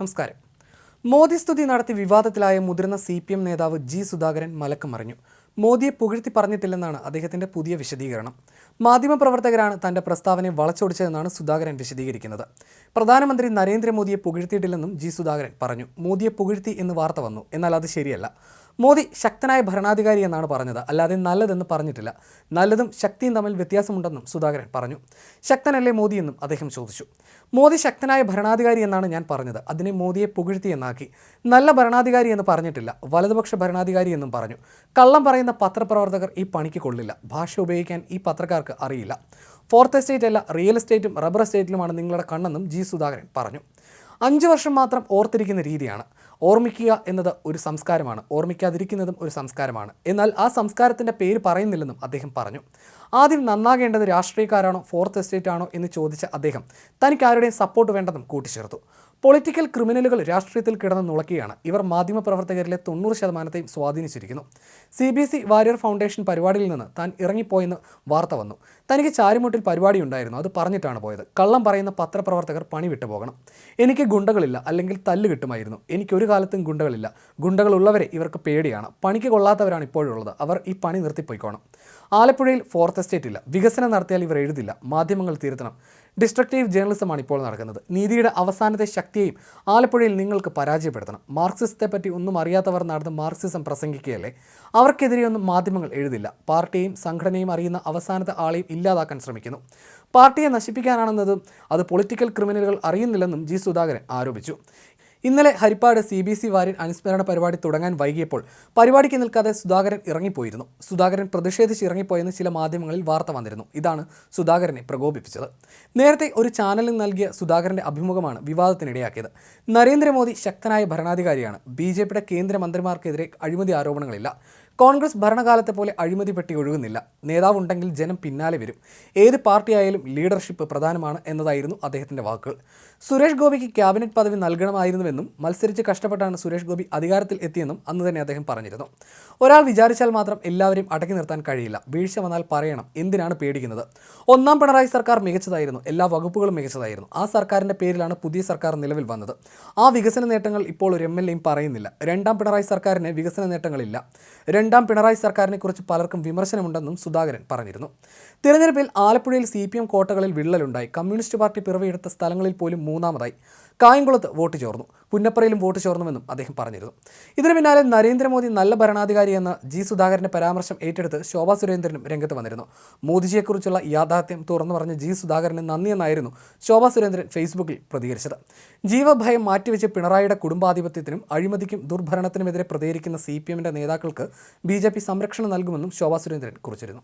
നമസ്കാരം. മോദി സ്തുതി നടത്തി വിവാദത്തിലായ മുതിർന്ന സി പി എം നേതാവ് ജി സുധാകരൻ മലക്കം മറിഞ്ഞു. മോദിയെ പുകഴ്ത്തി പറഞ്ഞിട്ടില്ലെന്നാണ് അദ്ദേഹത്തിന്റെ പുതിയ വിശദീകരണം. മാധ്യമപ്രവർത്തകരാണ് തന്റെ പ്രസ്താവനയെ വളച്ചൊടിച്ചതെന്നാണ് സുധാകരൻ വിശദീകരിക്കുന്നത്. പ്രധാനമന്ത്രി നരേന്ദ്രമോദിയെ പുകഴ്ത്തിയിട്ടില്ലെന്നും ജി സുധാകരൻ പറഞ്ഞു. മോദിയെ പുകഴ്ത്തി എന്ന് വാർത്ത വന്നു. എന്നാൽ അത് ശരിയല്ല. മോദി ശക്തനായ ഭരണാധികാരി എന്നാണ് പറഞ്ഞത്. അല്ലാതെ നല്ലതെന്ന് പറഞ്ഞിട്ടില്ല. നല്ലതും ശക്തിയും തമ്മിൽ വ്യത്യാസമുണ്ടെന്നും സുധാകരൻ പറഞ്ഞു. ശക്തനല്ലേ മോദി എന്നും അദ്ദേഹം ചോദിച്ചു. മോദി ശക്തനായ ഭരണാധികാരി എന്നാണ് ഞാൻ പറഞ്ഞത്. അതിനെ മോദിയെ പുകഴ്ത്തി എന്നാക്കി. നല്ല ഭരണാധികാരി എന്ന് പറഞ്ഞിട്ടില്ല. വലതുപക്ഷ ഭരണാധികാരി എന്നും പറഞ്ഞു. കള്ളം പറയുന്ന പത്രപ്രവർത്തകർ ഈ പണിക്ക് കൊള്ളില്ല. ഭാഷ ഉപയോഗിക്കാൻ ഈ പത്രക്കാർക്ക് അറിയില്ല. ഫോർത്ത് എസ്റ്റേറ്റ് അല്ല റിയൽ എസ്റ്റേറ്റും റബ്ബർ എസ്റ്റേറ്റിലുമാണ് നിങ്ങളുടെ കണ്ണെന്നും ജി സുധാകരൻ പറഞ്ഞു. അഞ്ച് വർഷം മാത്രം ഓർത്തിരിക്കുന്ന രീതിയാണ്. ഓർമ്മിക്കുക എന്നത് ഒരു സംസ്കാരമാണ് ഓർമ്മിക്കാതിരിക്കുന്നതും ഒരു സംസ്കാരമാണ്. എന്നാൽ ആ സംസ്കാരത്തിന്റെ പേര് പറയുന്നില്ലെന്നും അദ്ദേഹം പറഞ്ഞു. ആദ്യം നന്നാകേണ്ടത് രാഷ്ട്രീയക്കാരാണോ ഫോർത്ത് എസ്റ്റേറ്റ് ആണോ എന്ന് ചോദിച്ച അദ്ദേഹം തനിക്ക് ആരുടെയും സപ്പോർട്ട് വേണ്ടെന്നും കൂട്ടിച്ചേർത്തു. പൊളിറ്റിക്കൽ ക്രിമിനലുകൾ രാഷ്ട്രീയത്തിൽ കിടന്ന് നുളക്കുകയാണ്. ഇവർ മാധ്യമപ്രവർത്തകരിലെ തൊണ്ണൂറ് ശതമാനത്തെയും സ്വാധീനിച്ചിരിക്കുന്നു. C B C Warrier foundation പരിപാടിയിൽ നിന്ന് താൻ ഇറങ്ങിപ്പോയെന്ന് വാർത്ത വന്നു. തനിക്ക് ചാരിമുട്ടിൽ പരിപാടി ഉണ്ടായിരുന്നു. അത് പറഞ്ഞിട്ടാണ് പോയത്. കള്ളം പറയുന്ന പത്രപ്രവർത്തകർ പണി വിട്ടു പോകണം. എനിക്ക് ഗുണ്ടകളില്ല അല്ലെങ്കിൽ തല്ല് കിട്ടുമായിരുന്നു. എനിക്കൊരു കാലത്തും ഗുണ്ടകളില്ല. ഗുണ്ടകളുള്ളവരെ ഇവർക്ക് പേടിയാണ്. പണിക്ക് കൊള്ളാത്തവരാണ് ഇപ്പോഴുള്ളത്. അവർ ഈ പണി നിർത്തിപ്പോയിക്കോണം. ആലപ്പുഴയിൽ ഫോർത്ത് എസ്റ്റേറ്റ് ഇല്ല. വികസനം നടത്തിയാൽ ഇവർ എഴുതില്ല. മാധ്യമങ്ങൾ തിരുത്തണം. ഡിസ്ട്രക്റ്റീവ് ജേർണലിസമാണ് ഇപ്പോൾ നടക്കുന്നത്. നീതിയുടെ അവസാനത്തെ ശക്തിയെയും ആലപ്പുഴയിൽ നിങ്ങൾക്ക് പരാജയപ്പെടുത്തണം. മാർക്സിസത്തെ പറ്റി ഒന്നും അറിയാത്തവർ നടന്ന് മാർക്സിസം പ്രസംഗിക്കുകയല്ലേ? അവർക്കെതിരെയൊന്നും മാധ്യമങ്ങൾ എഴുതില്ല. പാർട്ടിയെയും സംഘടനയും അറിയുന്ന അവസാനത്തെ ആളെയും ഇല്ലാതാക്കാൻ ശ്രമിക്കുന്നു. പാർട്ടിയെ നശിപ്പിക്കാനാണെന്നതും അത് പൊളിറ്റിക്കൽ ക്രിമിനലുകൾ അറിയുന്നില്ലെന്നും ജി സുധാകരൻ ആരോപിച്ചു. ഇന്നലെ Harippad C B C Warrier അനുസ്മരണ പരിപാടി തുടങ്ങാൻ വൈകിയപ്പോൾ പരിപാടിക്ക് നിൽക്കാതെ സുധാകരൻ ഇറങ്ങിപ്പോയിരുന്നു. സുധാകരൻ പ്രതിഷേധിച്ച് ഇറങ്ങിപ്പോയെന്ന് ചില മാധ്യമങ്ങളിൽ വാർത്ത വന്നിരുന്നു. ഇതാണ് സുധാകരനെ പ്രകോപിപ്പിച്ചത്. നേരത്തെ ഒരു ചാനലിൽ നൽകിയ സുധാകരന്റെ അഭിമുഖമാണ് വിവാദത്തിനിടയാക്കിയത്. നരേന്ദ്രമോദി ശക്തനായ ഭരണാധികാരിയാണ്. ബി ജെ പിയുടെ കേന്ദ്രമന്ത്രിമാർക്കെതിരെ അഴിമതി ആരോപണങ്ങളില്ല. കോൺഗ്രസ് ഭരണകാലത്തെ പോലെ അഴിമതി പെട്ടി ഒഴുകുന്നില്ല. നേതാവുണ്ടെങ്കിൽ ജനം പിന്നാലെ വരും. ഏത് പാർട്ടിയായാലും ലീഡർഷിപ്പ് പ്രധാനമാണ് എന്നതായിരുന്നു അദ്ദേഹത്തിന്റെ വാക്കുകൾ. സുരേഷ് ഗോപിക്ക് ക്യാബിനറ്റ് പദവി നൽകണമായിരുന്നുവെന്നും മത്സരിച്ച് കഷ്ടപ്പെട്ടാണ് സുരേഷ് ഗോപി അധികാരത്തിൽ എത്തിയെന്നും അന്ന് തന്നെ അദ്ദേഹം പറഞ്ഞിരുന്നു. ഒരാൾ വിചാരിച്ചാൽ മാത്രം എല്ലാവരെയും അടക്കി നിർത്താൻ കഴിയില്ല. വീഴ്ച വന്നാൽ പറയണം എന്തിനാണ് പേടിക്കുന്നത്? ഒന്നാം പിണറായി സർക്കാർ മികച്ചതായിരുന്നു. എല്ലാ വകുപ്പുകളും മികച്ചതായിരുന്നു. ആ സർക്കാരിന്റെ പേരിലാണ് പുതിയ സർക്കാർ നിലവിൽ വന്നത്. ആ വികസന നേട്ടങ്ങൾ ഇപ്പോൾ ഒരു എം എൽ എയും പറയുന്നില്ല. രണ്ടാം പിണറായി സർക്കാരിന് വികസന നേട്ടങ്ങളില്ല. രണ്ടാം പിണറായി സർക്കാരിനെ കുറിച്ച് പലർക്കും വിമർശനമുണ്ടെന്നും സുധാകരൻ പറഞ്ഞിരുന്നു. തിരഞ്ഞെടുപ്പിൽ ആലപ്പുഴയിൽ സി പി എം കോട്ടകളിൽ വിള്ളലുണ്ടായി. കമ്മ്യൂണിസ്റ്റ് പാർട്ടി പിറവിയെടുത്ത സ്ഥലങ്ങളിൽ പോലും മൂന്നാമതായി. കായംകുളത്ത് വോട്ട് ചോർന്നു. പുന്നപ്പറയിലും വോട്ട് ചോർന്നുവെന്നും അദ്ദേഹം പറഞ്ഞിരുന്നു. ഇതിന് പിന്നാലെ നരേന്ദ്രമോദി നല്ല ഭരണാധികാരി എന്ന ജി സുധാകരന്റെ പരാമർശം ഏറ്റെടുത്ത് ശോഭാ സുരേന്ദ്രനും രംഗത്ത് വന്നിരുന്നു. മോദിജിയെക്കുറിച്ചുള്ള യാഥാർത്ഥ്യം തുറന്നു പറഞ്ഞ ജി സുധാകരന് നന്ദിയെന്നായിരുന്നു ശോഭാ സുരേന്ദ്രൻ ഫേസ്ബുക്കിൽ പ്രതികരിച്ചത്. ജീവഭയം മാറ്റിവെച്ച് പിണറായിയുടെ കുടുംബാധിപത്യത്തിനും അഴിമതിക്കും ദുർഭരണത്തിനുമെതിരെ പ്രതികരിക്കുന്ന സി പി എമ്മിന്റെ നേതാക്കൾക്ക് ബി ജെ പി സംരക്ഷണം നൽകുമെന്നും ശോഭാ സുരേന്ദ്രൻ കുറിച്ചിരുന്നു.